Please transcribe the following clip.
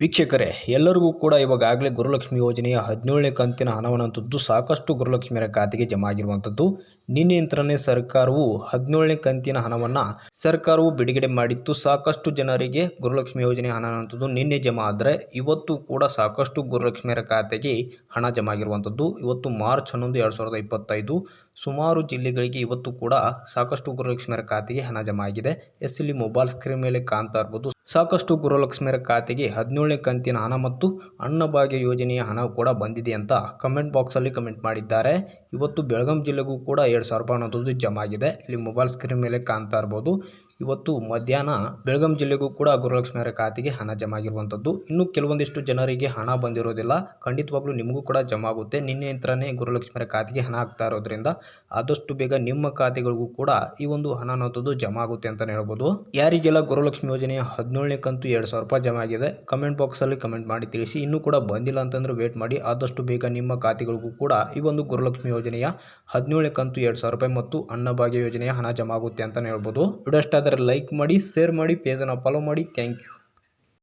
ವೀಕ್ಷಕರೇ, ಎಲ್ಲರಿಗೂ ಕೂಡ ಇವಾಗಲೇ ಗುರುಲಕ್ಷ್ಮಿ ಯೋಜನೆಯ ಹದಿನೇಳನೇ ಕಂತಿನ ಹಣವನ್ನು ತಂದು ಸಾಕಷ್ಟು ಗುರುಲಕ್ಷ್ಮಿಯರ ಖಾತೆಗೆ ಜಮಾ ಆಗಿರುವಂಥದ್ದು ನಿನ್ನೆಯಿಂದಲೇ ಸರ್ಕಾರವು ಹದಿನೇಳನೇ ಕಂತಿನ ಹಣವನ್ನು ಸರ್ಕಾರವು ಬಿಡುಗಡೆ ಮಾಡಿತ್ತು. ಸಾಕಷ್ಟು ಜನರಿಗೆ ಗುರುಲಕ್ಷ್ಮಿ ಯೋಜನೆ ಹಣ ನಿನ್ನೆ ಜಮಾ ಆದರೆ ಇವತ್ತು ಕೂಡ ಸಾಕಷ್ಟು ಗುರುಲಕ್ಷ್ಮಿಯರ ಖಾತೆಗೆ ಹಣ ಜಮಾ ಆಗಿರುವಂಥದ್ದು ಇವತ್ತು ಮಾರ್ಚ್ ಹನ್ನೊಂದು, ಎರಡು ಸಾವಿರದ ಇಪ್ಪತ್ತೈದು ಸುಮಾರು ಜಿಲ್ಲೆಗಳಿಗೆ ಇವತ್ತು ಕೂಡ ಸಾಕಷ್ಟು ಗುರುಲಕ್ಷ್ಮಿಯರ ಖಾತೆಗೆ ಹಣ ಜಮಾ ಆಗಿದೆ. ಎಸ್ ಇಲ್ಲಿ ಮೊಬೈಲ್ ಸ್ಕ್ರೀನ್ ಮೇಲೆ ಕಾಣ್ತಾ ಇರ್ಬೋದು. ಸಾಕಷ್ಟು ಗುರುಲಕ್ಷ್ಮಿಯರ ಖಾತೆಗೆ ಹದಿನೇಳನೇ ಕಂತಿನ ಹಣ ಮತ್ತು ಅನ್ನಭಾಗ್ಯ ಯೋಜನೆಯ ಹಣ ಕೂಡ ಬಂದಿದೆ ಅಂತ ಕಮೆಂಟ್ ಬಾಕ್ಸಲ್ಲಿ ಕಮೆಂಟ್ ಮಾಡಿದ್ದಾರೆ. ಇವತ್ತು ಬೆಳಗಾಂ ಜಿಲ್ಲೆಗೂ ಕೂಡ ಎರಡು ಸಾವಿರ ರೂಪಾಯಿ ಅನ್ನೋದು ಜಮಾ ಆಗಿದೆ ಇಲ್ಲಿ ಮೊಬೈಲ್ ಸ್ಕ್ರೀನ್ ಮೇಲೆ ಕಾಣ್ತಾ ಇರ್ಬೋದು. ಇವತ್ತು ಮಧ್ಯಾಹ್ನ ಬೆಳಗಾಂ ಜಿಲ್ಲೆಗೂ ಕೂಡ ಗುರುಲಕ್ಷ್ಮಿಯರ ಖಾತೆಗೆ ಹಣ ಜಮಾ ಆಗಿರುವಂಥದ್ದು ಇನ್ನು ಕೆಲವೊಂದಿಷ್ಟು ಜನರಿಗೆ ಹಣ ಬಂದಿರೋದಿಲ್ಲ. ಖಂಡಿತವಾಗ್ಲೂ ನಿಮಗೂ ಕೂಡ ಜಮಾ ಆಗುತ್ತೆ ನಿನ್ನೆ ನಂತರನೇ ಗುರುಲಕ್ಷ್ಮಿಯರ ಖಾತೆಗೆ ಹಣ ಆಗ್ತಾ ಇರೋದ್ರಿಂದ ಆದಷ್ಟು ಬೇಗ ನಿಮ್ಮ ಖಾತೆಗಳಿಗೂ ಕೂಡ ಈ ಒಂದು ಹಣ ಅನ್ನೋದು ಜಮಾ ಆಗುತ್ತೆ ಅಂತಲೇ ಹೇಳ್ಬೋದು. ಯಾರಿಗೆಲ್ಲ ಗುರುಲಕ್ಷ್ಮಿ ಯೋಜನೆಯ ಹದಿನೇಳನೇ ಕಂತು ಎರಡು ಸಾವಿರ ರೂಪಾಯಿ ಜಮಾ ಆಗಿದೆ ಕಮೆಂಟ್ ಬಾಕ್ಸಲ್ಲಿ ಕಮೆಂಟ್ ಮಾಡಿ ತಿಳಿಸಿ. ಇನ್ನೂ ಕೂಡ ಬಂದಿಲ್ಲ ಅಂತಂದ್ರೆ ವೇಟ್ ಮಾಡಿ. ಆದಷ್ಟು ಬೇಗ ನಿಮ್ಮ ಖಾತೆಗಳಿಗೂ ಕೂಡ ಈ ಒಂದು ಗುರುಲಕ್ಷ್ಮಿ ಯೋಜನೆಯ ಹದಿನೇಳು ಕಂತು ಎರಡು ಸಾವಿರ ರೂಪಾಯಿ ಮತ್ತು ಅನ್ನಭಾಗ್ಯ ಯೋಜನೆಯ ಹಣ ಜಮಾ ಆಗುತ್ತೆ ಅಂತಲೇ ಹೇಳ್ಬೋದು. ವಿಡಿಯೋ ಆದರೆ ಲೈಕ್ ಮಾಡಿ ಶೇರ್ ಮಾಡಿ ಪೇಜನ್ನು ಫಾಲೋ ಮಾಡಿ. Thank you